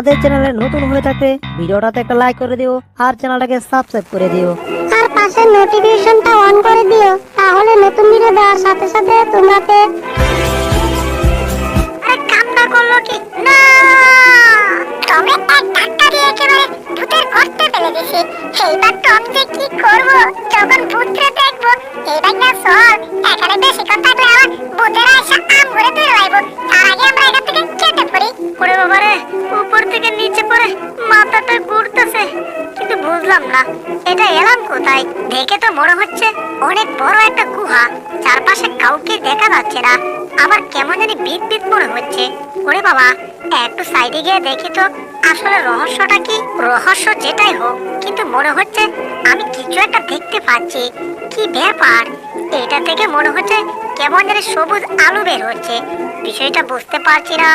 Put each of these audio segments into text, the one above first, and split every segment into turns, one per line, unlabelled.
আমাদের চ্যানেলে নতুন হয়ে থাকলে ভিডিওটাতে একটা লাইক করে দিও আর চ্যানেলটাকে সাবস্ক্রাইব করে দিও।
আর পাশে নোটিফিকেশনটা অন করে দিও, তাহলে নতুন ভিডিও দেওয়ার সাথে সাথে তোমাকে আরে কামটা করল কি? না! তবে এক গর্তে ফেলে দিছি এইবার যে কি করব যখন ভূতরে দেখব এইবার না সর এখানে বেশি কথা থাকলে আবার ভূতেরা এসে আম করে তুলে লাইব তার আগে আমরা এখান থেকে কেটে পড়ি ওরে বাবারে উপর থেকে নিচে পড়ে মাথাটা ঘুরতেছে। কিন্তু বুঝলাম না, এটা এলাম কোথায়? দেখে তো মনে হচ্ছে অনেক বড় একটা গুহা। চারপাশে কাউকে দেখা যাচ্ছে না। আমার কেমন জানি বিদ বিদ মনে হচ্ছে। ওরে বাবা। একটু সাইডে গিয়ে দেখি তো আসলে রহস্যটা কি? রহস্য যেটাই হোক, কিন্তু মনে হচ্ছে আমি কিছু একটা দেখতে পাচ্ছি। কি ব্যাপার? এটা থেকে মনে হচ্ছে কেমন জানি সবুজ আলো বের হচ্ছে। বিষয়টা বুঝতে পারছি না।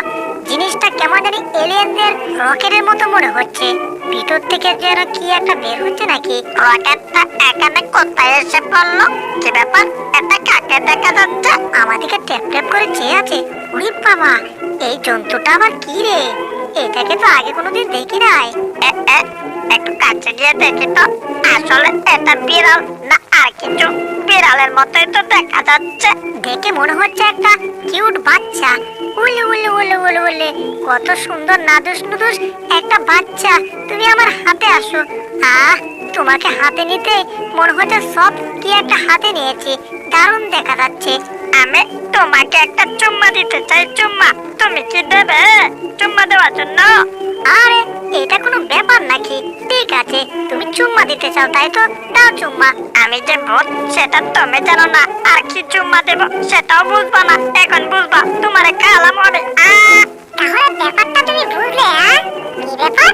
জিনিসটা কেমন জানি এলিয়েনদের রকেটের মতো মনে হচ্ছে। ভিতর থেকে যেন কি একটা বের হচ্ছে নাকি? রকেটটা এখানে কোথায় এসে পড়ল? কি ব্যাপার? এটা কাকে দেখা যাচ্ছে? আমাদেরকে ট্যাপ ট্যাপ করে চেয়ে আছে। ওরে বাবা, এই জন্তুটা আবার কি রে? এটাকে তো আগে কোনোদিন দেখি নাই। একটু কাছে গিয়ে দেখি তো, আসলে এটা বিড়াল না আর কিছু। বিড়ালের মতোই তো দেখা যাচ্ছে। দেখে মনে হচ্ছে একটা কিউট বাচ্চা। উলে উলে উলে উলে উলে, কত সুন্দর নাদুস নুদুস একটা বাচ্চা। তুমি আমার হাতে আসো। আহ, তোমাকে হাতে নিতে মনে হচ্ছে সব কি একটা হাতে নিয়েছি। দারুণ দেখা যাচ্ছে। আমি তোমাকে একটা চুম্মা দিতে চাই, চুম্মা। তুমি কি দেবে চুম্মা দেওয়ার জন্য? আরে, এটা কোনো ব্যাপার নাকি? ঠিক আছে, তুমি চুম্মা দিতে চাও, তাই তো? দাও চুম্মা। আমি যে ভূত, সেটা তুমি জানো না। আর কি চুম্মা দেব, সেটাও বুঝবা না। এখন বুঝবা, তোমারে কালাম হবে তাহলে ব্যাপারটা তুমি বুঝলে কি ব্যাপার?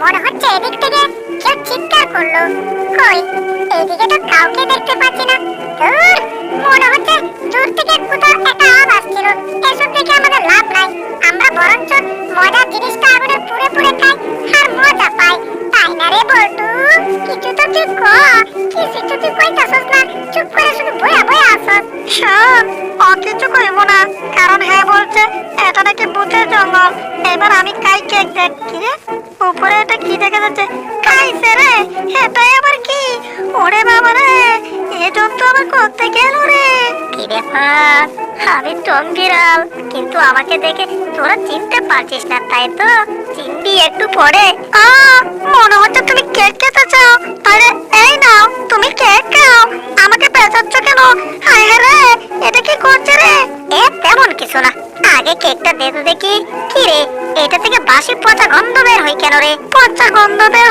মনে হচ্ছে এদিক থেকে কেউ চিৎকার করল। কই? এইদিকে তো কাউকে দেখতে পাচ্ছি না। ধুর! দূর থেকে কোথাও একটা আওয়াজ আসছিল। এসব দেখে আমাদের লাভ নাই। আমরা বরঞ্চ মজার জিনিসটা আগুনে পুড়ে পুড়ে খাই আর মজা পাই। তাই না রে বল্টু? কিছু তো তুই কিছু তো তুই কইতাছস না। চুপ করে শুধু ও কিছু কইব না কারণ হ্যাঁ বলছে, এটা নাকি ভূতের জঙ্গল। এবার আমি কাই কেক দেখি রে? উপরে এটা কি দেখা যাচ্ছে? খাইছে রে? এটাই আবার কি? ওরে বাবা রে, এ জন্তু আবার করতে গেল রে? কি ব্যাপার? আমি টম বিড়াল কিন্তু আমাকে দেখে তোরা চিনতে পারছিস না, তাই তো? চিনবি একটু পরে। আ মনে হচ্ছে তুমি কেক কেন রে পচা গন্ধ বের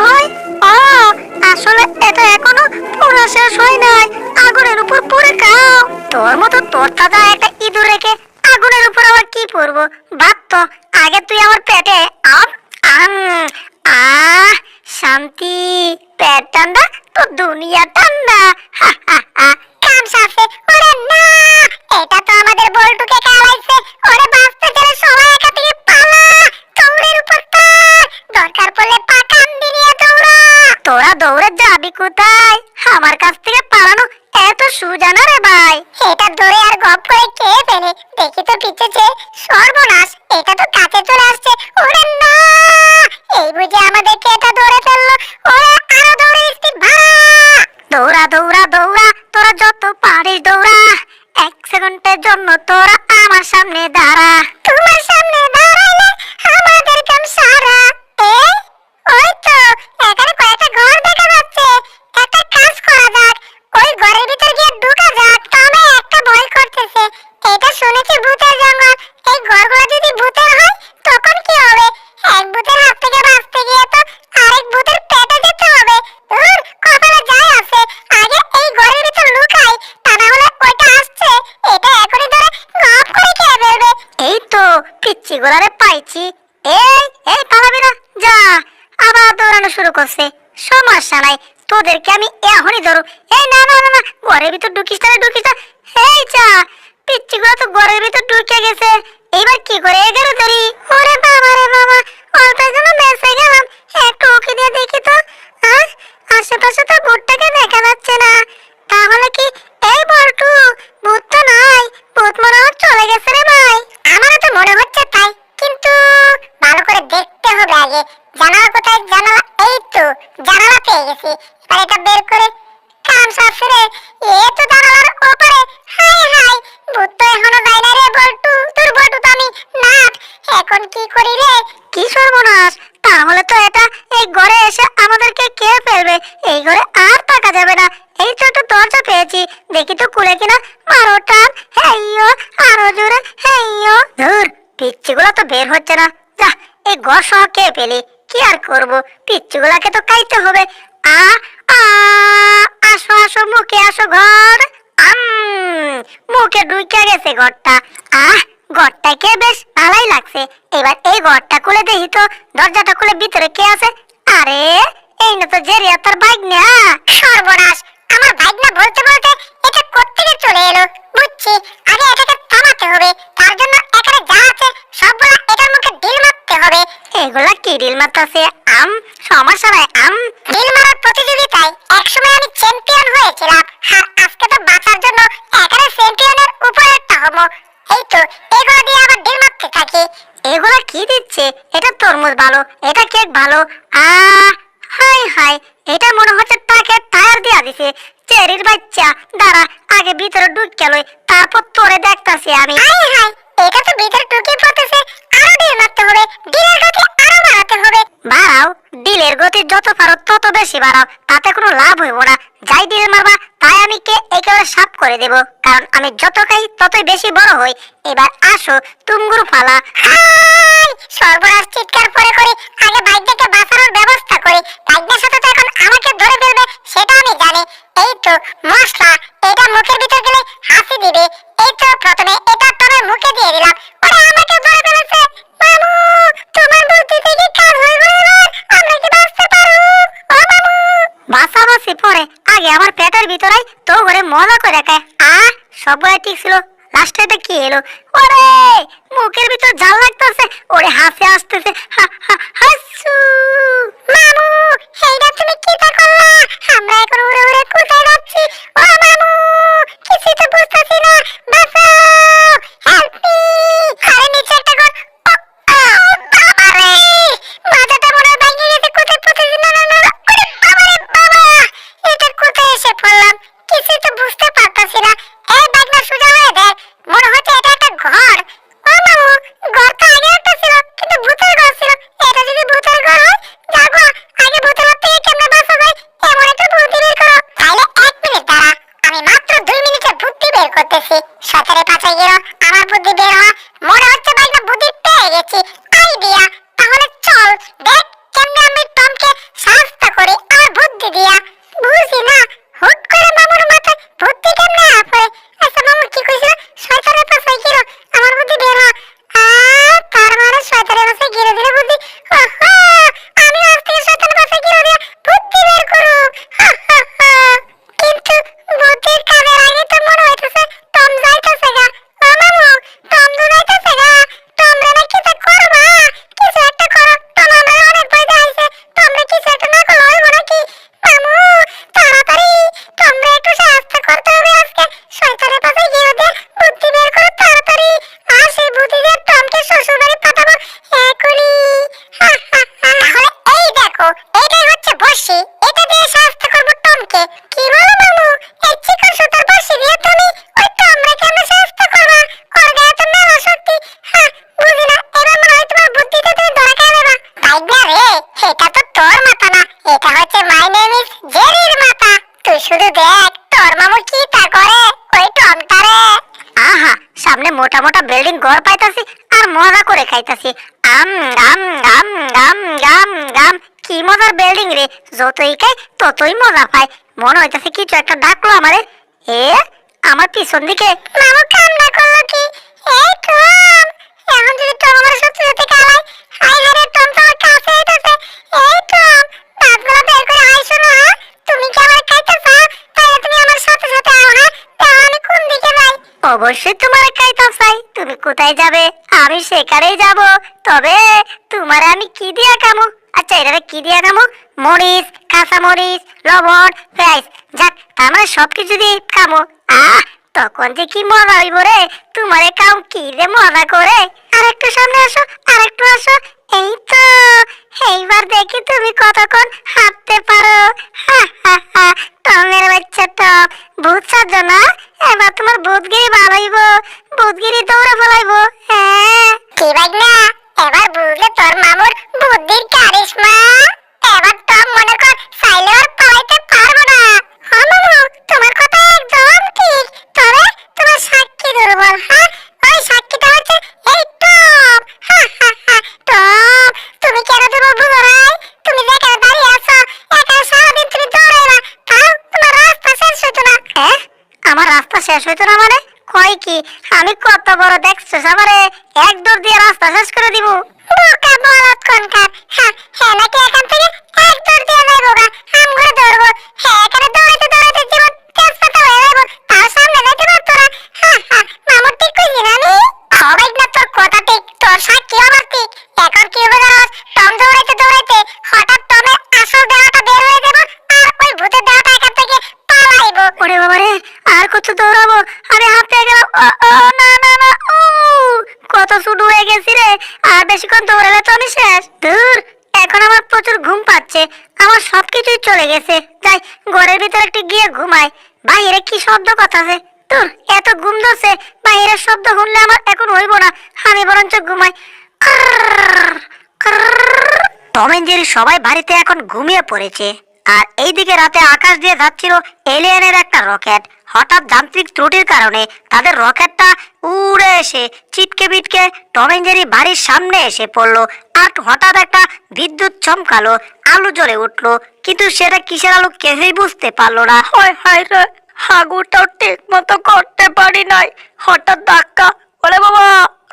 দরকার পড়লে পাকান দিয়ে দৌড়া। তোরা দৌড়ে যাবি কোথায়? আমার কাছ থেকে পালানো এত সুজানা রে ভাই। এটা ধরে আর গপ করে কে ফেলে দেখি তো পিছেছে সর্বনাশ।
মুখে আসো ঘর। আম, মুখে ঢুকে গেছে ঘরটা। আহ ঘরটাকে বেশ ভালোই লাগছে। এবার এই ঘরটা খুলে দেখি তো, দরজাটা খুলে ভিতরে কে আছে? আরে, এই না তো জেরিয়া, তোর বাইক না
সর্বনাশ। আমার বাইক না বলতে বলতে এটা কোত্থেকে চলে এলো? বুঝছি, আগে এটাকে থামাতে হবে। তার জন্য এখানে যা আছে, সবগুলা এটার মুখে ঢিল মারতে হবে।
এগুলা কি রিল মারতাছে। আম সমস্যা নাই আম।
ঢিল মারার প্রতিযোগিতায় একসময় আমি চ্যাম্পিয়ন হয়েছিলাম। আর আজকে তো বাঁচার জন্য এখানে চ্যাম্পিয়নের উপরেরটা হব। এই তো, এগুলো দিয়ে আবার ঢিল মারতে থাকি।
এগুলা কি দিচ্ছে? এটা তরমুজ ভালো এটা কেক ভালো আ হাই হাই এটা মনে হচ্ছে তাকে টায়ার দিয়া দিছে। চেরির বাচ্চা, দাঁড়া, আগে ভিতরে ঢুকে লই, তারপর তোরে দেখতাছি আমি।
হাই হাই এটা তো ভিতরে ঢুকে পড়তেছে মারতে হবে ঢিলের গতি আরও বাড়াতে হবে।
বাড়াও ডিলের গতি যত পারো তত বেশি বাড়াও, তাতে কোনো লাভ হইব না। যাই ডিল মারবা, তাই আমি কে একেবারে সাফ করে দেব। কারণ আমি যত খাই, ততই বেশি বড় হই। এবার আসো তুমগুরু ফালা
সর্বনাশ চিৎকার পরে করি আগে বাইকটাকে বাঁচানোর ব্যবস্থা করি। বাইকটার সাথে তো এখন আমাকে ধরে ফেলবে, সেটা আমি জানি। এই তো মশলা, এটা মুখের ভিতর গেলে হাসি দিবে। এই তো প্রথমে এটা তোমার মুখে দিয়ে দিলাম। ওরে, আমাকে ধরে তোমার বুদ্ধি থেকে কাজ হইব এবার? আমরা কি বাঁচতে পারব? ও
বাসাবাসি পরে। আগে আমার পেটের ভিতরে তো করে মজা করে খায়। আ, সবগুলাই ঠিক ছিল। লাস্টে এটা কি এলো? ওরে, মুখের ভিতর ঝাল লাগতেছে। ওরে, হাসি আসতেছে। হাসু।
মামু এইটা তুমি কি তা করলা? আমরা এখন উড়ে উড়ে কোথায় যাচ্ছি? ও মামু কিছু তো বুঝতেছি না। বাঁচাও তোর তা করে ওই টমটারে।
আহা, সামনে মোটা মোটা বিল্ডিং ঘর পাইতাছি আর মজা করে খাইতাছি। আম গাম গাম গাম গাম গাম কি মজার বিল্ডিং রে। যতই খাই, ততই মজা পাই। মনে হইতাছে কিছু একটা ডাকলো আমারে। এ, আমার পিছন দিকে
মামু কান্না করল কি? এই টম এখন যদি টম আমার সত্যি সত্যি কালাই হাই হাই রে, টম তো আমার কাছে এই টম দাঁতগুলো বের করে আই শোনো হ্যাঁ তুমি কি
অবশ্যই তোমার খাইতে চাই তুমি কোথায় যাবে? আমি সেখানেই যাব। তবে তোমার আমি কি দিয়া খামো? আচ্ছা এটা কি দিয়া খামো? মরিচ কাঁচা মরিচ লবণ, পেঁয়াজ, যাক, আমার সব সবকিছু দিয়ে কামু আহ! তখন যে কি মজা হইব রে? তোমারে কাউ কি যে মজা করে? আর একটু সামনে আসো আর একটু আসো। এই তো, এইবার দেখি তুমি কতক্ষণ হাঁটতে পারো। হা। টমের বাচ্চা টম ভূত সাজ্জ না? এবার তোমার ভূতগিরি বাড়াইব ভূতগিরি দৌড়ে ফেলাইব হ্যাঁ।
কি বাগনা? এবার বুঝলে তোর মামুর বুদ্ধির কারিশমা। এবার টম মনে কর, চাইলে আর পালাইতে পারব না হ্যাঁ মামু তোমার কথা একদম ঠিক তবে সাক্ষী দুর্বল হ্যাঁ ওই সাক্ষীটা হচ্ছে এই টম হা তুমি কেন দেবো বুঝো তুমি যে কেন দাঁড়িয়ে আছো, একা সারাদিন তুমি দৌড়াইবা তাও তোমার রাস্তা শেষ হইতো না।
হ্যাঁ? আমার রাস্তা শেষ হইতো না মানে? কয় কি? আমি কত বড় দেখছ গেছি রে। আর বেশিক্ষণ দৌড়ালে তো আমি শেষ। দূর এখন আমার প্রচুর ঘুম পাচ্ছে। আমার সবকিছুই চলে গেছে। ঘরের ভিতরে একটু গিয়ে ঘুমাই। বাইরে কি শব্দ কথা আছে দূর এত ঘুম ধরছে। বাইরের শব্দ শুনলে আমার এখন হইব না। আমি বরঞ্চ ঘুমাই। টম এন্ড জেরি সবাই বাড়িতে এখন ঘুমিয়ে পড়েছে। আর এইদিকে রাতে আকাশ দিয়ে যাচ্ছিল এলিয়েনের একটা রকেট। হঠাৎ যান্ত্রিক ত্রুটির কারণে তাদের রকেটটা উড়ে এসে চিটকে বিটকে টম এন্ড বাড়ির সামনে এসে পড়ল আর হঠাৎ একটা বিদ্যুৎ চমকালো, আলু জ্বলে উঠল। কিন্তু সেটা কিসের আলু কেউই বুঝতে পারল না। হয় হয় রে হাগুটাও ঠিক মতো করতে পারি নাই। হঠাৎ ধাক্কা ওরে বাবা,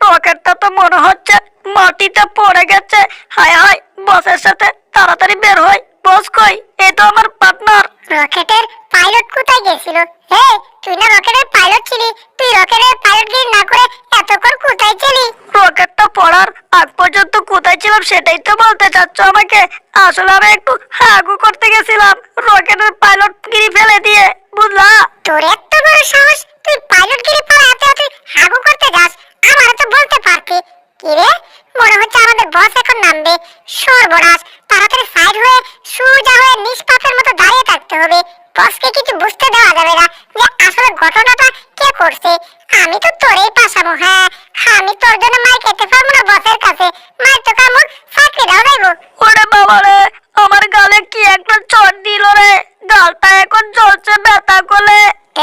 রকেটটা তো মনে হচ্ছে মাটিতে পড়ে গেছে। হায় হায়, বসের সাথে তাড়াতাড়ি বের হয় বস কই এই তো আমার পার্টনার।
রকেটের পাইলট কোথায় গেছিল? হে তুই না রকেটের পাইলট ছিলি? তুই রকেটের পাইলট গিয়ে না করে এতক্ষণ কোথায় ছিলি?
রকেটটা পড়ার আগ পর্যন্ত কোথায় ছিলাম সেটাই তো বলতে চাচ্ছ আমাকে। আসলে আমি একটু হাগু করতে গেছিলাম রকেটের পাইলট গিরি ফেলে দিয়ে বুঝলা?
তোর এত বড় সাহস তুই পাইলট গিরি পড়ে হাতে হাতে হাগু করতে যাস আমারও তো বলতে পারতি। কি রে মনে হচ্ছে আমাদের বস এখন নামবে। সর্বনাশ তাড়াতাড়ি সাইড হয়ে সুজা হয়ে নিষ্পাপের মতো দাঁড়িয়ে থাকতে হবে। বসকে কিছু বুঝতে দেওয়া যাবে না যে আসলে ঘটনাটা কে করছে। আমি তো তোরেই পাশাবো হ্যাঁ। আমি তোর জন্য মাই খেতে পারব না বসের কাছে। মাই তো কামড় চাকরিটাও দেবো
ওরে বাবা রে আমার গালে কি একটা চট দিল রে? গালটা এখন জ্বলছে ব্যথা করলে।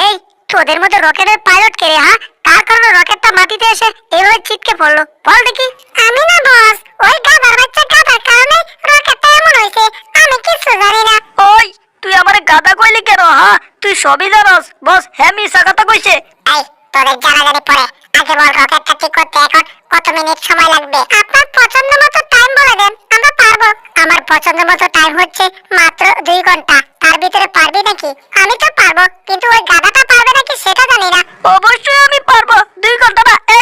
এই তোদের মধ্যে রকেটের পাইলট কে রে হ্যাঁ? তার কারণে রকেটটা মাটিতে এসে এভাবে ছিটকে পড়ল। বল দেখি।
আমি না বস। ওই গাধার বাচ্চা গাধার কারণে রকেটটা এমন হয়েছে আমি কিছু জানি না।
ওই তুই আমারে গাদা কইলি কেন হ্যাঁ তুই সবই জানাস। বস হ্যাঁ মিশা কথা কইছে।
এই তোদের জানাজানি পরে। আগে বল রকেটটা ঠিক করতে এখন কত মিনিট সময় লাগবে? আপনার পছন্দ মতো টাইম বলে দেন আমরা পারব। আমার পছন্দ মতো টাইম হচ্ছে মাত্র দুই ঘণ্টা। তার ভিতরে পারবি নাকি? আমি তো পারব কিন্তু ওই গাধাটা পারবে নাকি সেটা জানি না।
অবশ্যই আমি পারব। দুই ঘণ্টা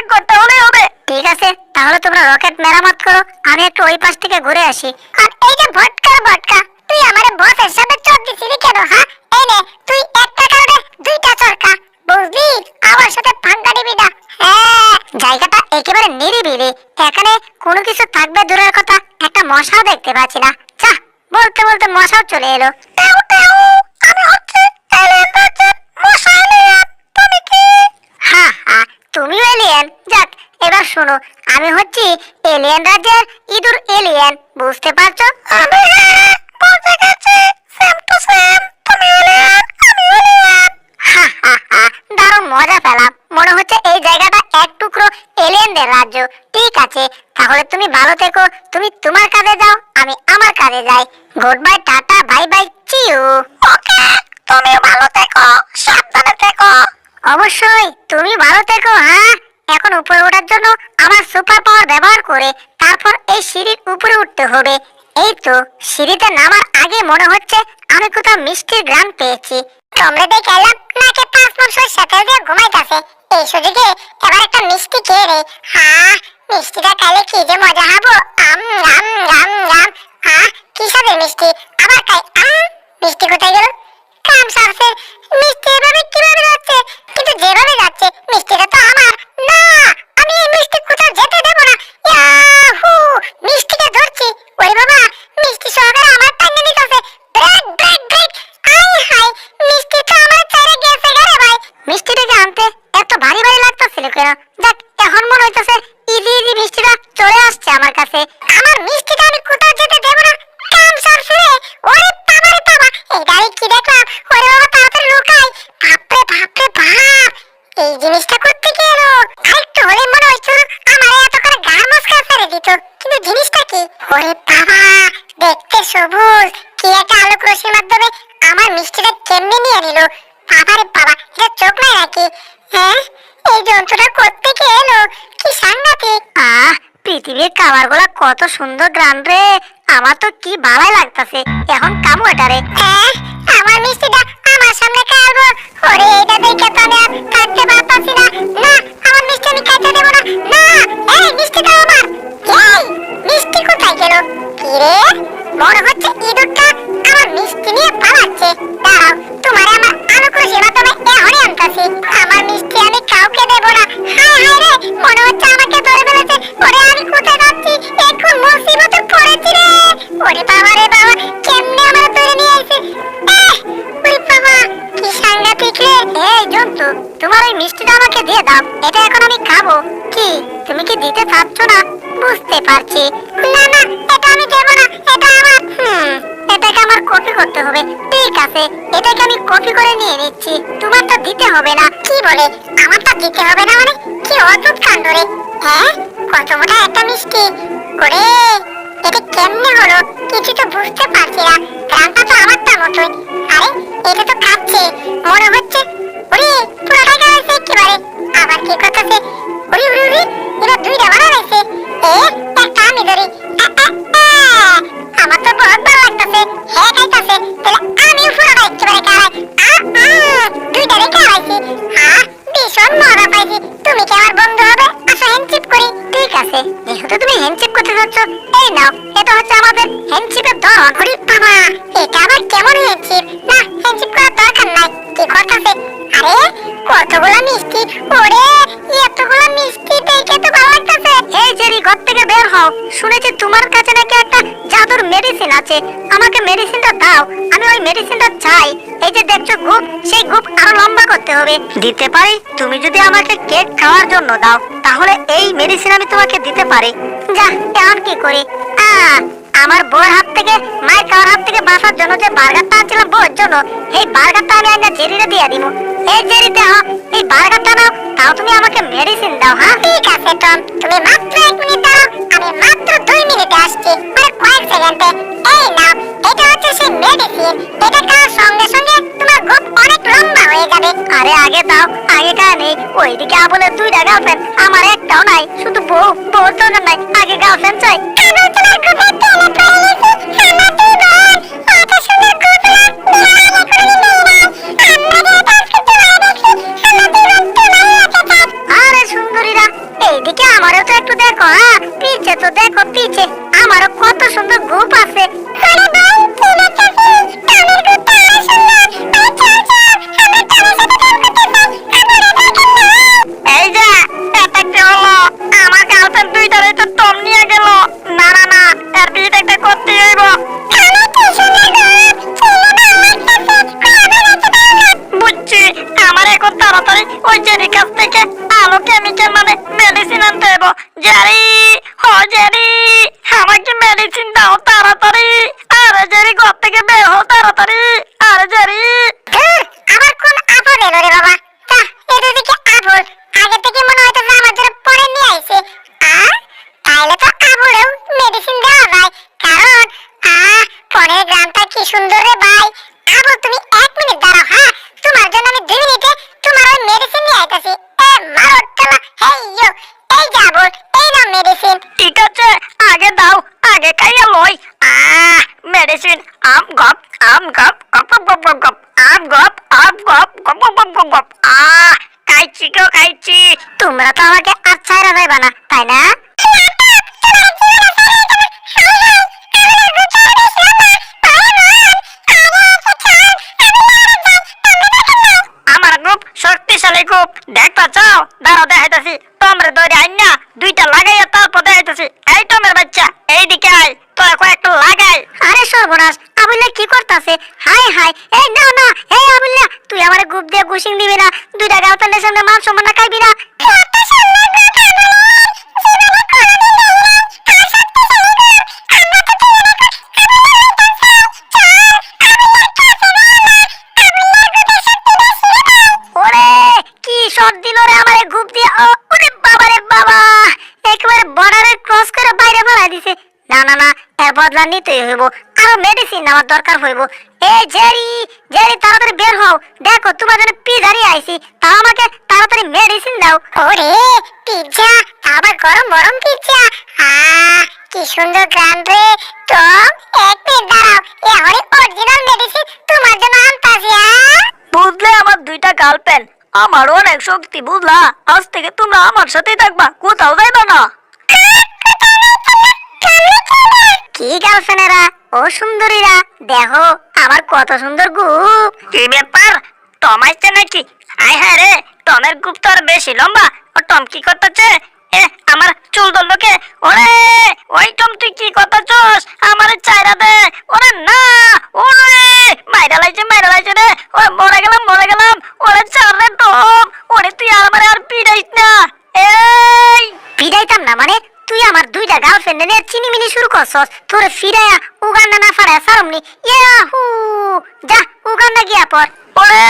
এক ঘণ্টা হলেই হবে। ঠিক আছে তাহলে তোমরা রকেট মেরামত করো আমি একটু ওই পাশ থেকে ঘুরে আসি।
আর এই যে ভটকা ভটকা তুই আমার বসের সাথে চোখ দিছিলি কেন হ্যাঁ এই নে তুই একটা কারণে দুইটা চরকা বুঝলি? আমার সাথে ফাঙ্কা দিবি না। হ্যাঁ
জায়গাটা একেবারে নিরিবিলি। এখানে কোনো কিছু থাকবে দূরের কথা একটা মশাও দেখতে পাচ্ছি না। যা বলতে বলতে মশাও চলে এলো।
টাউ টাউ আমি হচ্ছে এলিয়েন রাজ্যের মশা এলিয়েন। তুমি কি?
হা হা তুমিও এলিয়েন যাক, এবার শোনো, আমি হচ্ছি এলিয়েন রাজ্যের ইঁদুর এলিয়েন বুঝতে পারছ?
আমি বুঝে গেছি সেম টু সেম তুমি এলিয়েন আমি এলিয়েন
দারুণ মজা পেলাম। মনে হচ্ছে এই জায়গাটা এক টুকরো এলিয়েনদের রাজ্য। ঠিক আছে, তাহলে তুমি ভালো থেকো, তুমি তোমার কাজে যাও, আমি আমার কাজে যাই। Good bye tata bye bye চিউ
ওকে তুমিও ভালো থেকো, সাবধানে থেকো।
অবশ্যই, তুমি ভালো থেকো হ্যাঁ? এখন উপরে ওঠার জন্য আমার সুপার পাওয়ার ব্যবহার করে তারপর এই সিঁড়ির উপরে উঠতে হবে। এই তো সিঁড়িতে নামার আগে মনে হচ্ছে আমি কোথাও মিষ্টির গ্রাম পেয়েছি।
তোমরা দেখে এলাম নাকে পাঁচ মাসের সাথে দিয়ে ঘুমাইতাছে। এই সুযোগে এবার একটা মিষ্টি খেয়ে রে হ্যাঁ মিষ্টিটা খাইলে কি যে মজা হব? আম রাম রাম রাম হ্যাঁ কি স্বাদের মিষ্টি? আবার খাই। আম, মিষ্টি কোথায় গেল? কাম সারছে মিষ্টি এভাবে কীভাবে যাচ্ছে কিন্তু যেভাবে যাচ্ছে মিষ্টিটা তো আমার না আমি এই মিষ্টি কোথাও যেতে দেব না ইয়াহু মিষ্টিটা ধরছি ওরে বাবা বাবা দেখতে সবুজ কি একটা আলোক রশ্মির মাধ্যমে আমার মিষ্টিটা কেমনে নিল বাবার বাবা, এটা চোখ নাই নাকি? হ্যাঁ? এই জন্তুটা কোত্থেকে এলো? কি সাংঘাতিক।
আহ, পৃথিবীর খাবারগুলা কত সুন্দর গ্রাম রে। আমার তো কি ভালো লাগতাছে। এখন কামু এটারে
হ্যাঁ? আমার মিষ্টিটা আমার সামনে খাওয়াবো। ওরে, এটা দেখে তো আমি থাকতে পারতাছি না। না মিষ্টি আমি খাইতে দেবো না। না, এই মিষ্টিটা আমার। এই মিষ্টি কোথায় গেল? কি রে মনে হচ্ছে ইঁদুরটা। আমার মিষ্টি নিয়ে পালাচ্ছে। দাঁড়াও, তোমার আমার আলোক রশ্মির মাধ্যমে
হবে না।
কি বলে? আমারটা দিতে হবে না মানে? কি অদ্ভুত কাণ্ড রে। হ্যাঁ? কত মোটা একটা মিষ্টি। ওরে এটা কেমনে হলো? কিছু তো বুঝতে পারছি না। গ্রামটা তো আমারটা মতোই। আরে, এটা তো খাচ্ছে। মনে হচ্ছে, ওরে, পুরোটাই খাওয়াইছে একেবারে। আবার কি করতেছে? ওরে ওরে ওরে, এবার দুইটা বানা রয়েছে এ
আছে। আমাকে মেডিসিনটা দাও। আমি ওই মেডিসিনটা চাই। এই যে দেখছ গুপ সেই গুপ আরও লম্বা করতে হবে। দিতে পারি? তুমি যদি আমাকে কেক খাওয়ার জন্য দাও তাহলে এই মেডিসিন আমি তোমাকে দিতে পারি। যা এখন কি করি? আহ, আমার বউর হাত থেকে মায়ের খাওয়ার হাত থেকে বাঁচার জন্য যে বার্গারটা আনছিলাম বউর জন্য এই বার্গারটা আমি আগে জেরিরে দিয়ে দিব এই জেরি দেহ এই বার্গারটা নাও তাও তুমি আমাকে মেডিসিন দাও হ্যাঁ?
ঠিক আছে টম তুমি মাত্র এক মিনিট দাঁড়াও আমি মাত্র দুই মিনিটে আসছি মানে কয়েক সেকেন্ডে। এই নাও এটা হচ্ছে সেই মেডিসিন এটা খাওয়ার সঙ্গে সঙ্গে তোমার গোপ অনেক লম্বা হয়ে যাবে।
আরে আগে দাও আগে কা নেই ওইদিকে আবলে দুইটা গার্লফ্রেন্ড আমার একটাও নাই শুধু বউ বউর দরকার নাই আগে গার্লফ্রেন্ড চাই। আলো কেমিক্যাল মানে মেডিসিন আনতে হইব। জেরি, হ, জেরি, আমাকে মেডিসিন দাও তাড়াতাড়ি। আরে জেরি, ঘর থেকে বের হও তাড়াতাড়ি আরে জেরি
ধুর, আবার কোন আপদ এলো রে বাবা তা এটা দিকে আপদ আগে থেকে মনে হয়তো যে আমার জন্য পরে নিয়ে আইছে আ তাইলে তো আবুরেও মেডিসিন দেওয়া যায় কারণ আ পরের গ্রামটা কি সুন্দর রে ভাই আবু তুমি এক মিনিট দাঁড়াও হ্যাঁ তোমার জন্য আমি দুই মিনিটে তোমার ওই মেডিসিন নিয়ে আইতাছি এ মারো টালা হেই ইয়ো এই যে আবুল এই নাও মেডিসিন
ঠিক আছে আগে দাও আগে খাইয়া লই আহ মেডিসিন আম গপ আম গপ গপ গপ গপ গপ আম গপ আম গপ গপ গপ গপ গপ গপ তোমরা তো আমাকে ছাইরা যাইবা না তাই না আমার গ্রুপ শক্তিশালী গ্রুপ দেখবা চাও? দেখাইতেছি। তোমরা দৌড়ে আইন দুইটা লাগাইয়া তারপর দেখাইতেছি। এই তোমের বাচ্চা, এইদিকে আয়। তোর লাগাই। আরে সর্বনাশ কি করতাছে? হাই হাই এই না না, এই আমার গ্রুপ দিয়ে গুছিং দিবি না, দুইটা গার্লফ্রেন্ডের সামনে মান সম্মান না। খাইবি না আমারে না বদলা
আমার নিতেই হইব। আরও মেডিসিন নেওয়ার দরকার হইব। এই জেরি জেরি তাড়াতাড়ি বের হও। দেখো তোমার জন্য পিজারি আইছি। তাও আমাকে তাড়াতাড়ি মেডিসিন দাও।
ওরে পিজ্জা আবার গরম গরম পিজ্জা আহ কি সুন্দর গ্রাম রে। টম এক মিনিট দাঁড়াও। এ এখনই অরিজিনাল মেডিসিন তোমার জন্য আনতাছি হ্যাঁ
বুঝলে আমার দুইটা গার্লফ্রেন্ড আমার অনেক শক্তি বুঝলা? আজ থেকে তোমরা আমার সাথেই থাকবা কোথাও যাইবা না। কি গার্লফ্রেন্ডেরা ও সুন্দরীরা। দেখো আমার কত সুন্দর গুপ। কি ব্যাপার? টম আসছে নাকি? আয় হ্যাঁ রে টমের গুপ তো আর বেশি লম্বা। ও টম কি করতেছে? এ আমার চুল ধরলোকে। ওরে ওই টম তুই কি করতেছস? আমার চাইরা দে। ওরে না ওরে। মাইরা লাইছে মাইরা লাইছে রে। ওরে মরে গেলাম মরে গেলাম। ওরে চার রে টম। ওরে তুই আর আমারে আর পিড়াইস না। এই! পিড়াইতাম না মানে? তুই আমার দুইটা গার্লফ্রেন্ড নিয়ে চিনি মিনি শুরু করছস? তোরে ফিরাইয়া উগান্ডা না ফাড়ায় সারমনি ইয়াহু! যা উগান্ডা গিয়া পর ওরে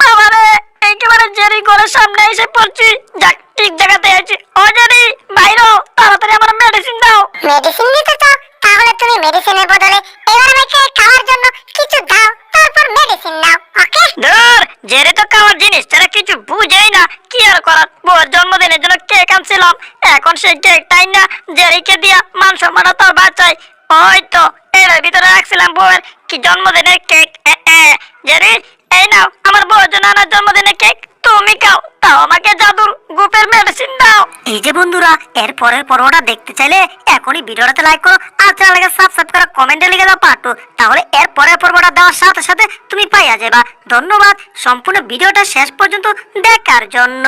বাবা রে একেবারে জেরি করে সামনে এসে পড়ছি। যাক ঠিক জায়গাতে আছি। ও জেরি বাইরো তাড়াতাড়ি আমার মেডিসিন দাও।
মেডিসিন নিতে চাও তাহলে তুমি মেডিসিনের বদলে এবার আমাকে খাওয়ার জন্য কিছু দাও তারপর মেডিসিন নাও ওকে?
ধর জেরে তো খাওয়ার জিনিস তারা কিছু বুঝেই না। কি আর করার? বউর জন্মদিনের জন্য কেক আনছিলাম। এখন সেই কেকটাই না জেরিকে দিয়া মান সম্মান তো বাঁচাই। ওই তো এর ভিতরে রাখছিলাম বউয়ের কি জন্মদিনের কেক। জেরি, এই নাও, আমার বউয়ের জন্য আনার জন্মদিনের কেক। তুমি খাও, তাও আমাকে জাদুর গুপের মেডিসিন দাও। এই যে বন্ধুরা, এর পরের পর্বটা দেখতে চাইলে এখনই ভিডিওটাতে লাইক করো, আর চ্যানেলকে সাবস্ক্রাইব করো, কমেন্টে লিখে দাও পার্ট তাহলে এর পরের পর্বটা দেওয়ার সাথে সাথে তুমি পাইয়া যাবা ধন্যবাদ, সম্পূর্ণ ভিডিওটা শেষ পর্যন্ত দেখার জন্য।